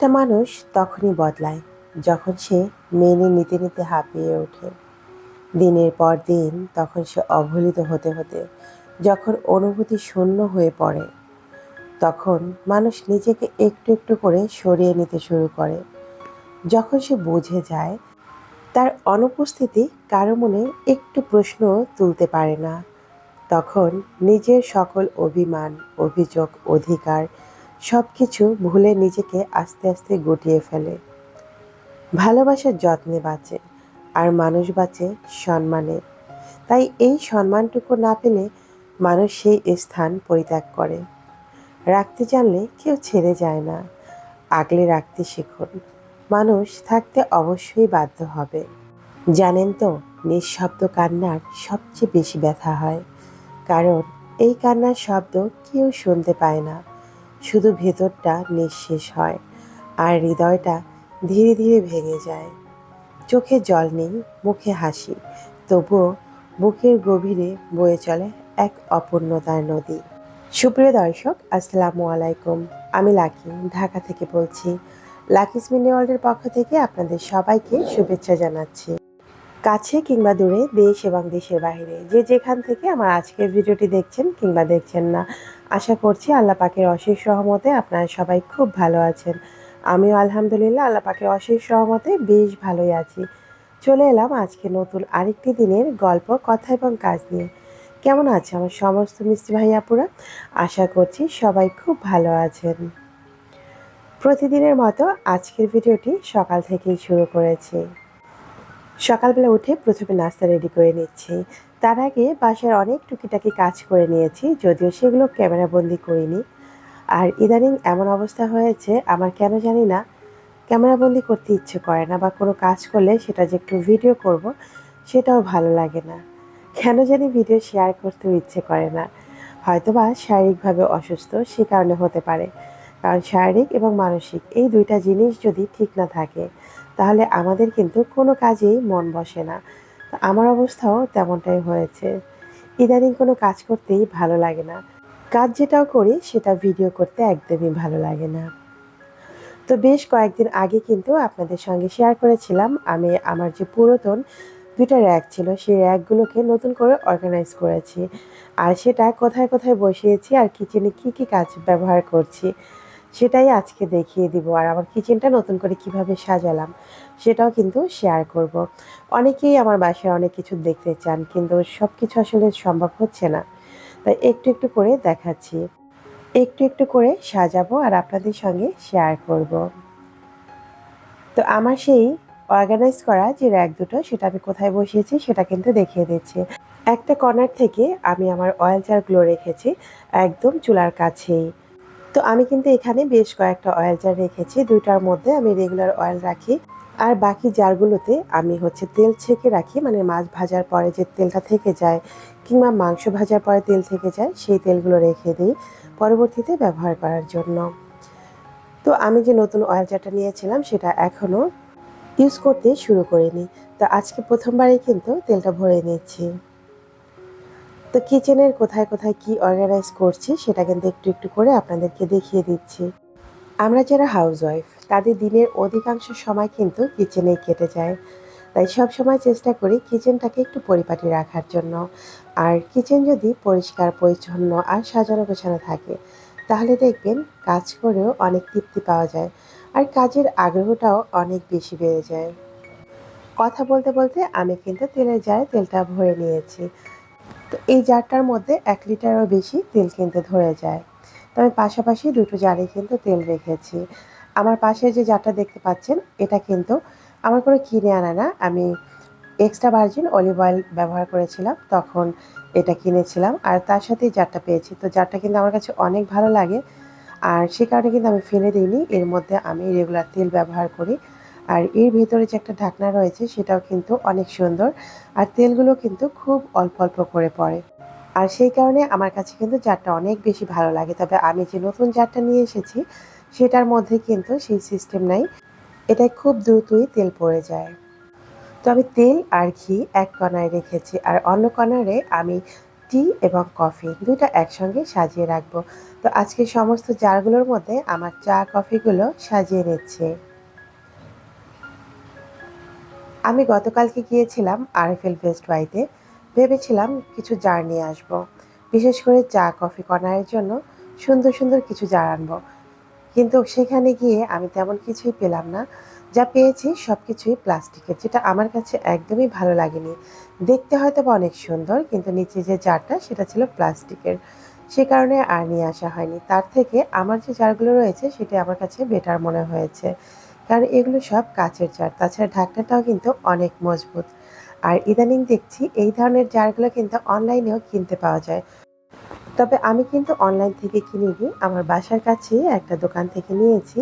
একটা মানুষ তখনই বদলায়, যখন সে মেনে নিতে নিতে হাঁপিয়ে ওঠে। দিনের পর দিন তখন সে অবহেলিত হতে হতে, যখন অনুভূতি শূন্য হয়ে পড়ে, তখন মানুষ নিজেকে একটু একটু করে সরিয়ে নিতে শুরু করে। যখন সে বুঝে যায়, তার অনুপস্থিতি কারও মনে একটু প্রশ্ন তুলতে পারে না, তখন নিজের সকল অভিমান, অভিযোগ, অধিকার সব কিছু ভুলে নিজেকে আস্তে আস্তে গুটিয়ে ফেলে। ভালোবাসার যত্নে বাঁচে আর মানুষ বাঁচে সম্মানে। তাই এই সম্মানটুকু না পেলে মানুষ সেই স্থান পরিত্যাগ করে। রাখতে জানলে কেউ ছেড়ে যায় না। আগলে রাখতে শিখুন। মানুষ থাকতে অবশ্যই বাধ্য হবে। জানেন তো, নিঃশব্দ কান্নার সবচেয়ে বেশি ব্যথা হয়। কারণ এই কান্নার শব্দ কেউ শুনতে পায় না। শুধু ভেতরটা নিঃশেষ হয় আর হৃদয়টা ধীরে ধীরে ভেঙে যায়। চোখে জল নেই, মুখে হাসি, তবুও বুকের গভীরে বয়ে চলে এক অপূর্ণতার নদী। সুপ্রিয় দর্শক, আসসালামু আলাইকুম। আমি লাকি, ঢাকা থেকে বলছি লাকিস মিনি ওয়ার্ল্ডের পক্ষ থেকে আপনাদের সবাইকে শুভেচ্ছা জানাচ্ছি। কাছে কিংবা দূরে, দেশ এবং দেশের বাইরে। যে যেখান থেকে আমার আজকের ভিডিওটি দেখছেন কিংবা দেখছেন না, আশা করছি আল্লাহ পাকের অশেষ সহমতে আপনারা সবাই খুব ভালো আছেন। আমিও আলহামদুলিল্লাহ আল্লাহ পাকের অশেষ সহমতে বেশ ভালোই আছি। চলে এলাম আজকে নতুন আরেকটি দিনের গল্প, কথা এবং কাজ নিয়ে। কেমন আছে আমার সমস্ত মিস্ত্রি ভাইয়াপুরা আশা করছি সবাই খুব ভালো আছেন। প্রতিদিনের মতো আজকের ভিডিওটি সকাল থেকেই শুরু করেছি। সকালবেলা উঠে প্রথমে নাস্তা রেডি করে নিচ্ছি। তার আগে বাসার অনেক টুকিটাকি কাজ করে নিয়েছি, যদিও সেগুলো ক্যামেরাবন্দি করিনি। আর ইদানিং এমন অবস্থা হয়েছে, আমার কেন জানি না ক্যামেরাবন্দি করতে ইচ্ছে করে না বা কোনো কাজ করলে সেটা যে একটু ভিডিও করব, সেটাও ভালো লাগে না। কেন জানি ভিডিও শেয়ার করতেও ইচ্ছে করে না। হয়তোবা শারীরিকভাবে অসুস্থ, সে কারণে হতে পারে। কারণ শারীরিক এবং মানসিক এই দুইটা জিনিস যদি ঠিক না থাকে তাহলে আমাদের কিন্তু কোনো কাজেই মন বসে না। তো আমার অবস্থাও তেমনটাই হয়েছে। ইদানিং কোনো কাজ করতেই ভালো লাগে না। কাজ যেটাও করি, সেটা ভিডিও করতে একদমই ভালো লাগে না। তো বেশ কয়েকদিন আগে কিন্তু আপনাদের সঙ্গে শেয়ার করেছিলাম, আমি আমার যে পুরাতন দুইটা র্যাক ছিল, সেই র্যাকগুলোকে নতুন করে অর্গানাইজ করেছি। আর সেটা কোথায় কোথায় বসিয়েছি, আর কিচেনে কি কি কাজ ব্যবহার করছি সেটাই আজকে দেখিয়ে দিব আর আমার কিচেনটা নতুন করে কীভাবে সাজালাম সেটাও কিন্তু শেয়ার করব। অনেকেই আমার বাসায় অনেক কিছু দেখতে চান কিন্তু সব কিছু আসলে সম্ভব হচ্ছে না তাই একটু একটু করে দেখাচ্ছি একটু একটু করে সাজাবো আর আপনাদের সঙ্গে শেয়ার করব। তো আমার সেই অর্গানাইজ করা যে র্যাক দুটো, সেটা আমি কোথায় বসিয়েছি সেটা কিন্তু দেখিয়ে দিচ্ছি একটা কর্নার থেকে আমি আমার অয়েল জারগুলো রেখেছি একদম চুলার কাছেই তো আমি কিন্তু এখানে বেশ কয়েকটা অয়েল জার রেখেছি, দুইটার মধ্যে আমি রেগুলার অয়েল রাখি। আর বাকি জারগুলোতে আমি হচ্ছে তেল ছেঁকে রাখি মানে মাছ ভাজার পরে যে তেলটা থেকে যায় কিংবা মাংস ভাজার পরে তেল থেকে যায়, সেই তেলগুলো রেখে দিই পরবর্তীতে ব্যবহার করার জন্য। তো আমি যে নতুন অয়েল জারটা নিয়েছিলাম, সেটা এখনও ইউজ করতে শুরু করিনি। তো আজকে প্রথমবারই কিন্তু তেলটা ভরে নিচ্ছি। তো কিচেনের কোথায় কোথায় কি অর্গানাইজ করছি সেটা কিন্তু একটু একটু করে আপনাদেরকে দেখিয়ে দিচ্ছি। আমরা যারা হাউস ওয়াইফ তাদের দিনের অধিকাংশ সময় কিন্তু কিচেনেই কেটে যায়। তাই সব সময় চেষ্টা করি কিচেনটাকে একটু পরিপাটি রাখার জন্য। আর কিচেন যদি পরিষ্কার, পরিচ্ছন্ন আর সাজানো গোছানো থাকে, তাহলে দেখবেন কাজ করেও অনেক তৃপ্তি পাওয়া যায় আর কাজের আগ্রহটাও অনেক বেশি বেড়ে যায়। কথা বলতে বলতে আমি কিন্তু তেলের জারে তেলটা ভরে নিয়েছি। তো এই জারটার মধ্যে এক লিটারও বেশি তেল কিন্তু ধরে যায়। তো আমি পাশাপাশি দুটো জারে কিন্তু তেল রেখেছি। আমার পাশে যে জারটা দেখতে পাচ্ছেন, এটা কিন্তু আমার কোনো কিনে আনা না। আমি এক্সট্রা ভার্জিন অলিভ অয়েল ব্যবহার করেছিলাম, তখন এটা কিনেছিলাম। আর তার সাথে জারটা পেয়েছি। তো জারটা কিন্তু আমার কাছে অনেক ভালো লাগে। আর সে কারণে কিন্তু আমি ফেলে দিইনি। এর মধ্যে আমি রেগুলার তেল ব্যবহার করি। আর এর ভেতরে যে একটা ঢাকনা রয়েছে সেটাও কিন্তু অনেক সুন্দর। আর তেলগুলো কিন্তু খুব অল্প অল্প করে পড়ে। আর সেই কারণে আমার কাছে কিন্তু জারটা অনেক বেশি ভালো লাগে। তবে আমি যে নতুন জারটা নিয়ে এসেছি, সেটার মধ্যে কিন্তু সেই সিস্টেম নাই। এটাই খুব দ্রুতই তেল পড়ে যায়। তো আমি তেল আর ঘি এক কণায় রেখেছি। আর অন্য কণারে আমি টি এবং কফি দুইটা একসঙ্গে সাজিয়ে রাখব। তো আজকে সমস্ত জারগুলোর মধ্যে আমার চা কফিগুলো সাজিয়ে নিচ্ছে। আমি গতকালকে গিয়েছিলাম আরএফএল বেস্ট বাইতে ভেবেছিলাম কিছু জার নিয়ে আসব। বিশেষ করে চা, কফি কর্নারের জন্য সুন্দর সুন্দর কিছু জার আনব। কিন্তু সেখানে গিয়ে আমি তেমন কিছুই পেলাম না। যা পেয়েছি সব কিছুই প্লাস্টিকের, যেটা আমার কাছে একদমই ভালো লাগেনি। দেখতে হয়তো বা অনেক সুন্দর, কিন্তু নিচে যে জারটা সেটা ছিল প্লাস্টিকের। সে কারণে আর নিয়ে আসা হয়নি। তার থেকে আমার যে জারগুলো রয়েছে সেটা আমার কাছে বেটার মনে হয়েছে। কারণ এগুলো সব কাচের জার। তাছাড়া ঢাকনাটাও কিন্তু অনেক মজবুত। আর ইদানিং দেখছি এই ধরনের জারগুলো কিন্তু অনলাইনেও কিনতে পাওয়া যায়। তবে আমি কিন্তু অনলাইন থেকে কিনিনি আমার বাসার কাছেই একটা দোকান থেকে নিয়েছি।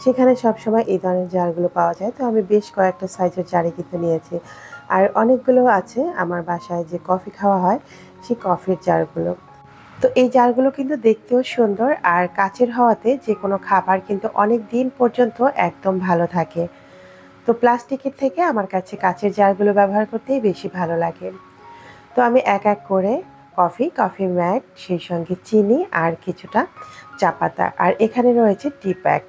সেখানে সবসময় এই ধরনের জারগুলো পাওয়া যায়। তো আমি বেশ কয়েকটা সাইজের জারে কিন্তু নিয়েছি। আর অনেকগুলো আছে আমার বাসায় যে কফি খাওয়া হয়, সেই কফির জারগুলো। তো এই জারগুলো কিন্তু দেখতেও সুন্দর আর কাচের হওয়াতে যে কোনো খাবার কিন্তু অনেক দিন পর্যন্ত একদম ভালো থাকে। তো প্লাস্টিকের থেকে আমার কাছে কাচের জারগুলো ব্যবহার করতেই বেশি ভালো লাগে। তো আমি এক এক করে কফি কফি ম্যাট, সেই সঙ্গে চিনি আর কিছুটা চা পাতা আর এখানে রয়েছে টি প্যাক।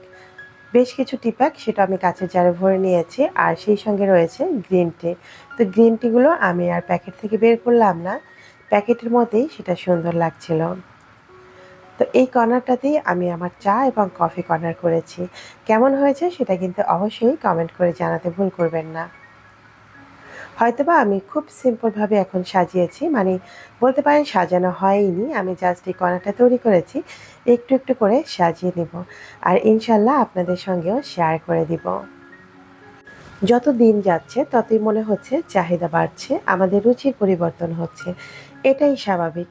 বেশ কিছু টি প্যাক সেটা আমি কাঁচের জারে ভরে নিয়েছি আর সেই সঙ্গে রয়েছে গ্রিন টি। তো গ্রিন টিগুলো আমি আর প্যাকেট থেকে বের করলাম না। প্যাকেটের মধ্যেই সেটা সুন্দর লাগছিল। তো এই কর্নারটাতেই আমি আমার চা এবং কফি কর্নার করেছি। কেমন হয়েছে সেটা কিন্তু অবশ্যই কমেন্ট করে জানাতে ভুল করবেন না। হয়তোবা আমি খুব সিম্পলভাবে এখন সাজিয়েছি মানে বলতে পারেন সাজানো হয়নি। আমি জাস্ট এই কর্নারটা তৈরি করেছি, একটু একটু করে সাজিয়ে নেব আর ইনশাল্লাহ আপনাদের সঙ্গেও শেয়ার করে দিব। যত দিন যাচ্ছে, ততই মনে হচ্ছে চাহিদা বাড়ছে, আমাদের রুচির পরিবর্তন হচ্ছে। এটাই স্বাভাবিক।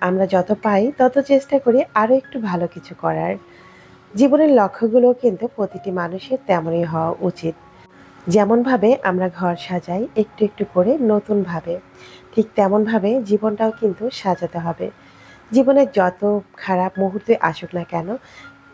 আমরা যত পাই, তত চেষ্টা করি আরও একটু ভালো কিছু করার। জীবনের লক্ষ্যগুলো কিন্তু প্রতিটি মানুষের তেমনই হওয়া উচিত। যেমনভাবে আমরা ঘর সাজাই, একটু একটু করে নতুনভাবে। ঠিক তেমনভাবে জীবনটাও কিন্তু সাজাতে হবে। জীবনের যত খারাপ মুহূর্তে আসুক না কেন,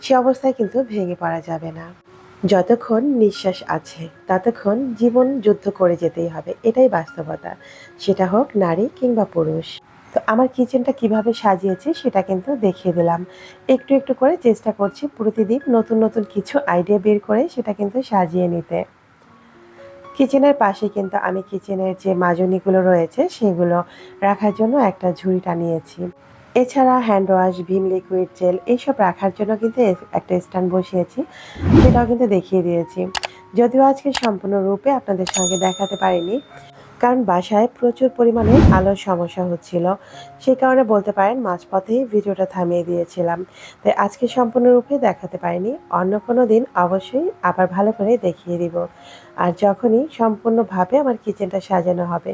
সে অবস্থায় কিন্তু ভেঙে পড়া যাবে না। যতক্ষণ নিঃশ্বাস আছে, ততক্ষণ জীবন যুদ্ধ করে যেতেই হবে। এটাই বাস্তবতা। সেটা হোক নারী কিংবা পুরুষ। তো আমার কিচেনটা কীভাবে সাজিয়েছি সেটা কিন্তু দেখিয়ে দিলাম। একটু একটু করে চেষ্টা করছি প্রতিদিন নতুন নতুন কিছু আইডিয়া বের করে সেটা কিন্তু সাজিয়ে নিতে। কিচেনের পাশে কিন্তু আমি কিচেনের যে মাজনিগুলো রয়েছে সেগুলো রাখার জন্য একটা ঝুড়ি টানিয়েছি এছাড়া hand wash Vim liquid gel এইসব রাখার জন্য কিন্তু একটা স্ট্যান্ড বসিয়েছি। সেটাও কিন্তু দেখিয়ে দিয়েছি। যদিও আজকে সম্পূর্ণরূপে আপনাদের সঙ্গে দেখাতে পারিনি, কারণ বাসায় প্রচুর পরিমাণে আলোর সমস্যা হচ্ছিল। সেই কারণে বলতে পারেন মাঝপথেই ভিডিওটা থামিয়ে দিয়েছিলাম। তাই আজকে সম্পূর্ণরূপে দেখাতে পারিনি। অন্য কোনো দিন অবশ্যই আবার ভালো করে দেখিয়ে দিব। আর যখনই সম্পূর্ণভাবে আমার কিচেনটা সাজানো হবে,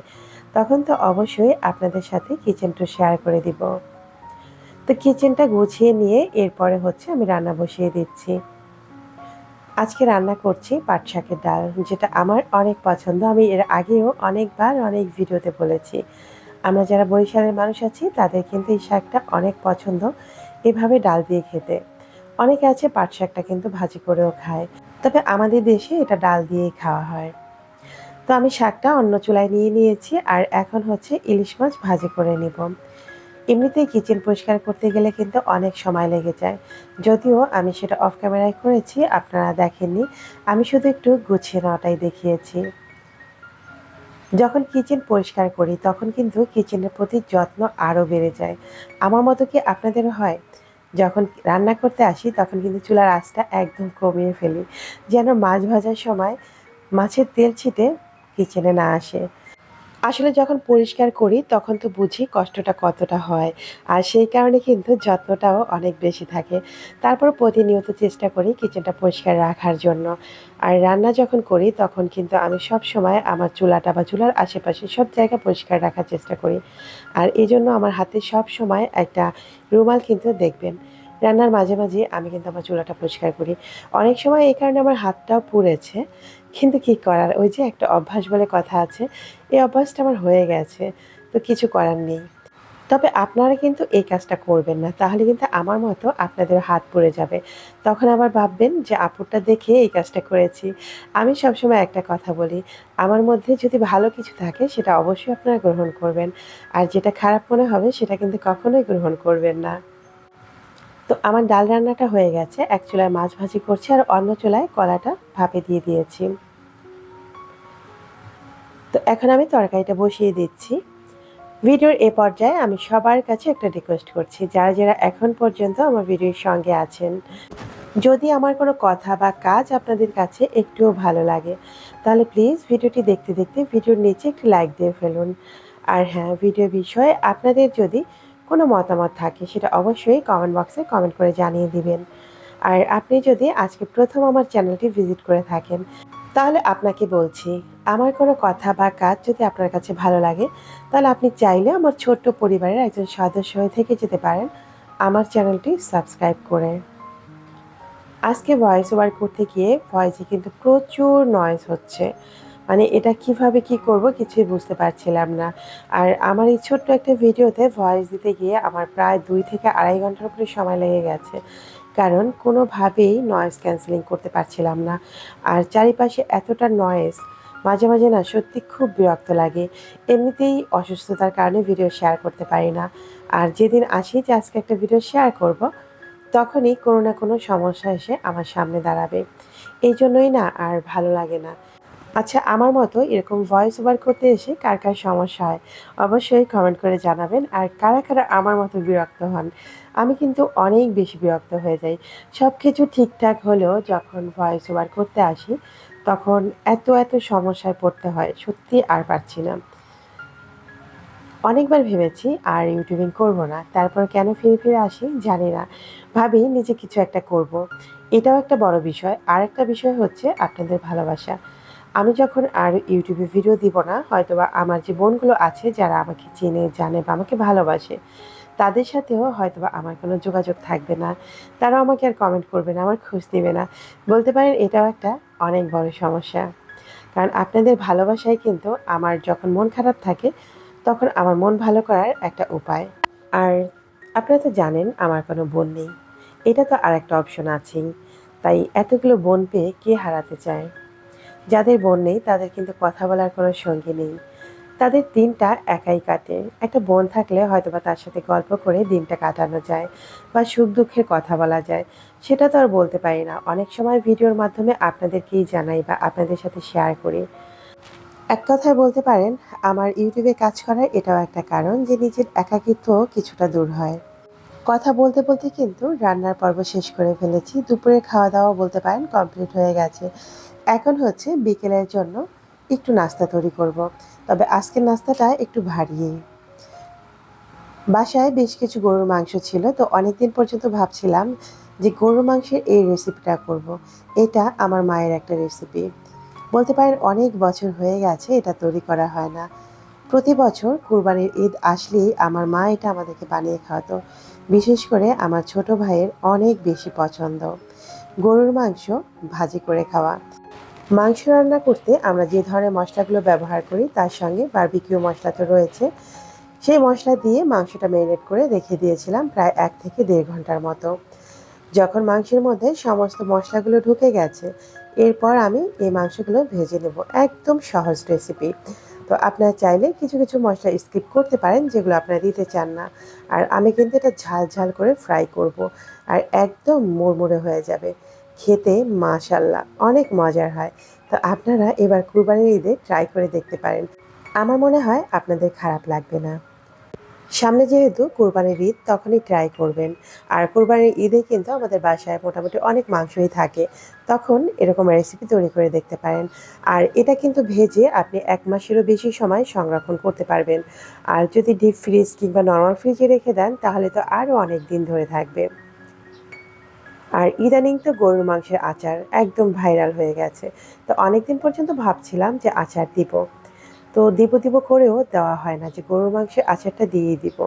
তখন তো অবশ্যই আপনাদের সাথে কিচেনটা শেয়ার করে দিব। তো কিচেনটা গুছিয়ে নিয়ে এরপরে হচ্ছে আমি রান্না বসিয়ে দিচ্ছি। আজকে রান্না করছি পাট শাকের ডাল, যেটা আমার অনেক পছন্দ। আমি এর আগেও অনেকবার অনেক ভিডিওতে বলেছি। আমরা যারা বরিশালের মানুষ আছি, তাদের কিন্তু এই শাকটা অনেক পছন্দ এভাবে ডাল দিয়ে খেতে। অনেকে আছে পাট শাকটা কিন্তু ভাজি করেও খায়, তবে আমাদের দেশে এটা ডাল দিয়েই খাওয়া হয়। তো আমি শাকটা অন্য চুলায় নিয়ে নিয়েছি আর এখন হচ্ছে ইলিশ মাছ ভাজি করে নিব। এমনিতেই কিচেন পরিষ্কার করতে গেলে কিন্তু অনেক সময় লেগে যায়। যদিও আমি সেটা অফ ক্যামেরায় করেছি, আপনারা দেখেননি। আমি শুধু একটু গুছিয়ে নেওয়াটাই দেখিয়েছি। যখন কিচেন পরিষ্কার করি, তখন কিন্তু কিচেনের প্রতি যত্ন আরও বেড়ে যায়। আমার মতো কি আপনাদের হয়? যখন রান্না করতে আসি, তখন কিন্তু চুলার আঁচটা একদম কমিয়ে ফেলি, যেন মাছ ভাজার সময় মাছের তেল ছিটে কিচেনে না আসে। আসলে যখন পরিষ্কার করি, তখন তো বুঝি কষ্টটা কতটা হয়। আর সেই কারণে কিন্তু যত্নটাও অনেক বেশি থাকে। তারপর প্রতিনিয়ত চেষ্টা করি কিচেনটা পরিষ্কার রাখার জন্য। আর রান্না যখন করি, তখন কিন্তু আমি সব সময় আমার চুলাটা বা চুলার আশেপাশে সব জায়গা পরিষ্কার রাখার চেষ্টা করি। আর এই জন্য আমার হাতে সব সময় একটা রুমাল কিন্তু দেখবেন। রান্নার মাঝে মাঝে আমি কিন্তু আমার চুলাটা পরিষ্কার করি। অনেক সময় এই কারণে আমার হাতটাও পুড়েছে। কিন্তু কি করার? ওই যে একটা অভ্যাস বলে কথা আছে, এই অভ্যাসটা আমার হয়ে গেছে, তো কিছু করার নেই। তবে আপনারা কিন্তু এই কাজটা করবেন না, তাহলে কিন্তু আমার মতো আপনাদের হাত পড়ে যাবে। তখন আবার ভাববেন যে, আপুরটা দেখে এই কাজটা করেছি। আমি সবসময় একটা কথা বলি, আমার মধ্যে যদি ভালো কিছু থাকে, সেটা অবশ্যই আপনারা গ্রহণ করবেন। আর যেটা খারাপ মনে হবে, সেটা কিন্তু কখনোই গ্রহণ করবেন না। তো আমার ডাল রান্নাটা হয়ে গেছে। এক চুলায় মাছ ভাজি করছি আর অন্য চুলায় কলাটা ভাপে দিয়ে দিয়েছি। তো এখন আমি তরকারিটা বসিয়ে দিচ্ছি। ভিডিওর এ পর্যায়ে আমি সবার কাছে একটা রিকোয়েস্ট করছি, যারা যারা এখন পর্যন্ত আমার ভিডিওর সঙ্গে আছেন। যদি আমার কোনো কথা বা কাজ আপনাদের কাছে একটুও ভালো লাগে, তাহলে প্লিজ ভিডিওটি দেখতে দেখতে ভিডিওর নিচে একটি লাইক দিয়ে ফেলুন। আর হ্যাঁ ভিডিও বিষয়ে আপনাদের যদি কোনো মতামত থাকে, সেটা অবশ্যই কমেন্ট বক্সে কমেন্ট করে জানিয়ে দিবেন। আর আপনি যদি আজকে প্রথম আমার চ্যানেলটি ভিজিট করে থাকেন, তাহলে আপনাকে বলছি, আমার কোনো কথা বা কাজ যদি আপনার কাছে ভালো লাগে, তাহলে আপনি চাইলে আমার ছোট্ট পরিবারের একজন সদস্য হয়ে থেকে যেতে পারেন আমার চ্যানেলটি সাবস্ক্রাইব করে। আজকে ভয়েস ওভার করতে গিয়ে ভয়েসে কিন্তু প্রচুর নয়েজ হচ্ছে। মানে এটা কীভাবে কি করব কিছুই বুঝতে পারছিলাম না। আর আমার এই ছোট্ট একটা ভিডিওতে ভয়েস দিতে গিয়ে আমার প্রায় দুই থেকে আড়াই ঘণ্টার উপরে সময় লেগে গেছে। কারণ কোনোভাবেই নয়েজ ক্যান্সেলিং করতে পারছিলাম না। আর চারিপাশে এতটা নয়েজ মাঝে মাঝে না সত্যি খুব বিরক্ত লাগে। এমনিতেই অসুস্থতার কারণে ভিডিও শেয়ার করতে পারি না। আর যেদিন আসি যে আজকে একটা ভিডিও শেয়ার করব, তখনই কোনো না কোনো সমস্যা এসে আমার সামনে দাঁড়াবে। এই জন্যই না আর ভালো লাগে না। আচ্ছা আমার মতো এরকম ভয়েস ওভার করতে এসে কার কার সমস্যা হয়, অবশ্যই কমেন্ট করে জানাবেন। আর কারা কারা আমার মতো বিরক্ত হন, আমি কিন্তু অনেক বেশি বিরক্ত হয়ে যাই। সব কিছু ঠিকঠাক হলেও যখন ভয়েস ওভার করতে আসি, তখন এত এত সমস্যায় পড়তে হয়, সত্যি আর পারছি না। অনেকবার ভেবেছি আর ইউটিউবিং করব না, তারপর কেন ফিরে ফিরে আসি জানি না। ভাবি নিজে কিছু একটা করব। এটাও একটা বড় বিষয়। আর একটা বিষয় হচ্ছে আপনাদের ভালোবাসা। আমি যখন আর ইউটিউবে ভিডিও দিব না, হয়তোবা আমার যে বোনগুলো আছে যারা আমাকে চেনে, জানে বা আমাকে ভালোবাসে, তাদের সাথেও হয়তোবা আমার কোনো যোগাযোগ থাকবে না। তারাও আমাকে আর কমেন্ট করবে না, আমার খোঁজ দেবে না। বলতে পারেন এটাও একটা অনেক বড় সমস্যা। কারণ আপনাদের ভালোবাসাই কিন্তু আমার যখন মন খারাপ থাকে, তখন আমার মন ভালো করার একটা উপায়। আর আপনারা তো জানেন আমার কোনো বোন নেই। এটা তো আর একটা অপশন আছেই। তাই এতগুলো বোন পেয়ে কে হারাতে চায়? যাদের বোন নেই, তাদের কিন্তু কথা বলার কোনো সঙ্গী নেই। তাদের দিনটা একাই কাটে। একটা বোন থাকলে হয়তো বা তার সাথে গল্প করে দিনটা কাটানো যায় বা সুখ দুঃখের কথা বলা যায়। সেটা তো আর বলতে পারি না। অনেক সময় ভিডিওর মাধ্যমে আপনাদেরকেই জানাই বা আপনাদের সাথে শেয়ার করি। এক কথায় বলতে পারেন, আমার ইউটিউবে কাজ করার এটাও একটা কারণ যে নিজের একাকিত্ব কিছুটা দূর হয়। কথা বলতে বলতে কিন্তু রান্নার পর্ব শেষ করে ফেলেছি। দুপুরে খাওয়া দাওয়া বলতে পারেন কমপ্লিট হয়ে গেছে। এখন হচ্ছে বিকেলের জন্য একটু নাস্তা তৈরি করব। তবে আজকের নাস্তাটা একটু ভারী। বাসায় বেশ কিছু গরুর মাংস ছিল, তো অনেক দিন পর্যন্ত ভাবছিলাম যে গরুর মাংসের এই রেসিপিটা করব। এটা আমার মায়ের একটা রেসিপি বলতে পারেন অনেক বছর হয়ে গেছে এটা তৈরি করা হয় না। প্রতি বছর কুরবানির ঈদ আসলেই আমার মা এটা আমাদেরকে বানিয়ে খাওয়াতো। বিশেষ করে আমার ছোট ভাইয়ের অনেক বেশি পছন্দ। গরুর মাংস ভাজি করে খাওয়া। মাংস রান্না করতে আমরা যে ধরনের মশলাগুলো ব্যবহার করি, তার সঙ্গে বারবিকিউ মশলা তো রয়েছে। সেই মশলা দিয়ে মাংসটা ম্যারিনেট করে রেখে দিয়েছিলাম প্রায় এক থেকে দেড় ঘণ্টার মতো। যখন মাংসের মধ্যে সমস্ত মশলাগুলো ঢুকে গেছে, এরপর আমি এই মাংসগুলো ভেজে নেব। একদম সহজ রেসিপি তো আপনারা চাইলে কিছু কিছু মশলা স্কিপ করতে পারেন, যেগুলো আপনারা দিতে চান না। আর আমি কিন্তু এটা ঝাল ঝাল করে ফ্রাই করব, আর একদম মুড়মুড়ে হয়ে যাবে। খেতে মাশাল্লাহ, অনেক মজার হয়। তো আপনারা এবার কুরবানির ঈদে ট্রাই করে দেখতে পারেন। আমার মনে হয় আপনাদের খারাপ লাগবে না। সামনে যেহেতু কোরবানির ঈদ, তখনই ট্রাই করবেন। আর কোরবানির ঈদে কিন্তু আমাদের বাসায় মোটামুটি অনেক মাংসই থাকে। তখন এরকম রেসিপি তৈরি করে দেখতে পারেন। আর এটা কিন্তু ভেজে আপনি এক মাসেরও বেশি সময় সংরক্ষণ করতে পারবেন। আর যদি ডিপ ফ্রিজ কিংবা নর্মাল ফ্রিজে রেখে দেন, তাহলে তো আরও অনেক দিন ধরে থাকবে। আর ইদানিং তো গরুর মাংসের আচার একদম ভাইরাল হয়ে গেছে। তো অনেকদিন পর্যন্ত ভাবছিলাম যে আচার দিব। তো দিব দিব করেও দেওয়া হয় না যে গরুর মাংসের আচারটা দিয়েই দিব।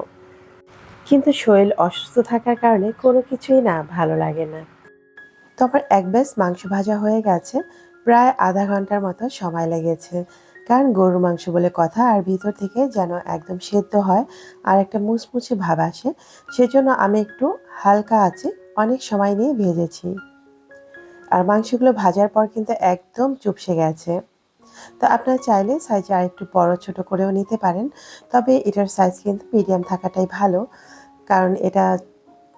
কিন্তু শরীর অসুস্থ থাকার কারণে কোনো কিছুই না ভালো লাগে না। তো আমার এক ব্যাস মাংস ভাজা হয়ে গেছে। প্রায় আধা ঘণ্টার মতো সময় লেগেছে। কারণ গরুর মাংস বলে কথা আর ভিতর থেকে যেন একদম সেদ্ধ হয় আর একটা মুচমুচে ভাব আসে। সেজন্য আমি একটু হালকা আছে অনেক সময় নিয়ে ভেজেছি। আর মাংসগুলো ভাজার পর কিন্তু একদম চুপসে গেছে। তো আপনারা চাইলে সাইজে আর একটু বড়, ছোট করেও নিতে পারেন। তবে এটার সাইজ কিন্তু মিডিয়াম থাকাটাই ভালো। কারণ এটা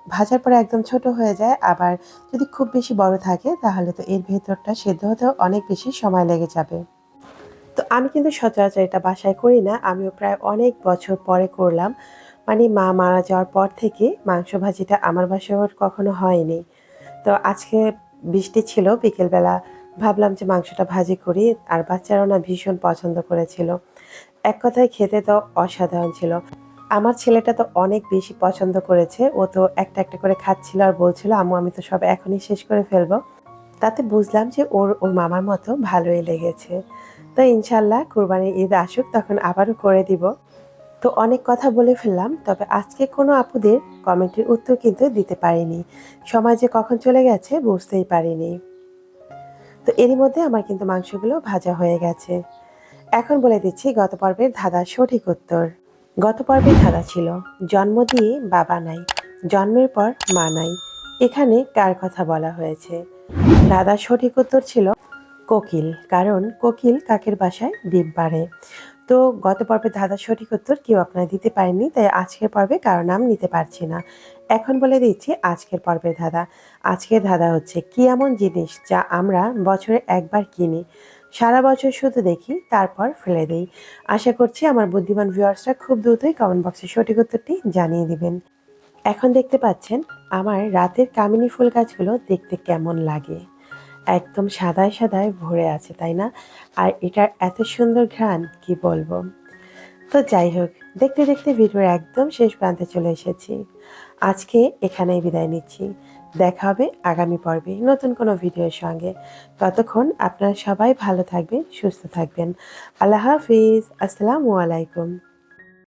ভাজার পরে একদম ছোট হয়ে যায়। আবার যদি খুব বেশি বড় থাকে, তাহলে তো এর ভেতরটা সেদ্ধ হতেও অনেক বেশি সময় লেগে যাবে। তো আমি কিন্তু সচরাচর এটা বাসায় করি না। আমিও প্রায় অনেক বছর পরে করলাম। মানে মা মারা যাওয়ার পর থেকে মাংস ভাজিটা আমার বাসায় কখনো হয়নি। তো আজকে বৃষ্টি ছিল, বিকেলবেলা ভাবলাম যে মাংসটা ভাজি করি, আর বাচ্চারাও না ভীষণ পছন্দ করেছিল। এক কথায় খেতে তো অসাধারণ ছিল। আমার ছেলেটা তো অনেক বেশি পছন্দ করেছে, ও তো একটা একটা করে খাচ্ছিল আর বলছিল আমু আমি তো সব এখনই শেষ করে ফেলব। তাতে বুঝলাম যে ওর ওর মামার মতো ভালোই লেগেছে। তো ইনশাল্লাহ কুরবানির ঈদ আসুক, তখন আবারও করে দিব। তো অনেক কথা বলে ফেললাম, তবে আজকে কোনো আপুদের কমেন্টের উত্তর কিন্তু দিতে পারিনি। সময় যে কখন চলে গেছে বুঝতেই পারিনি। তো এরই মধ্যে আমার কিন্তু মাংসগুলো ভাজা হয়ে গেছে। এখন বলে দিচ্ছি গত পর্বের ধাঁধার সঠিক উত্তর। গত পর্বের ধাঁধা ছিল, জন্ম দিয়ে বাবা নাই, জন্মের পর মা নাই। এখানে কার কথা বলা হয়েছে? দাদার সঠিক উত্তর ছিল কোকিল, কারণ কোকিল কাকের বাসায় ডিম পাড়ে। তো গত পর্বে দাদার সঠিক উত্তর কেউ আপনারা দিতে পারেননি, তাই আজকের পর্বে কারও নাম নিতে পারছি না। এখন বলে দিচ্ছি আজকের পর্বের ধাঁধা। আজকের ধাঁধা হচ্ছে, কি এমন জিনিস যা আমরা বছরে একবার কিনি? সারা বছর শুধু দেখি, তারপর ফেলে দেই। আশা করছি আমার বুদ্ধিমান ভিউয়ার্সরা খুব দ্রুতই কমেন্ট বক্সে সঠিক উত্তরটি জানিয়ে দিবেন। এখন দেখতে পাচ্ছেন, আমার রাতের কামিনী ফুল গাছগুলো দেখতে কেমন লাগে। একদম সাদায় সাদায় ভরে আছে, তাই না? আর এটার এত সুন্দর ঘ্রাণ, কি বলব? তো যাই হোক, দেখতে দেখতে ভিডিওর একদম শেষ প্রান্তে চলে এসেছি। আজকে এখানেই বিদায় নিচ্ছি। দেখা হবে আগামী পর্বে নতুন কোনো ভিডিওর সঙ্গে। ততক্ষণ আপনারা সবাই ভালো থাকবেন, সুস্থ থাকবেন। আল্লাহ হাফিজ। আসসালামু আলাইকুম।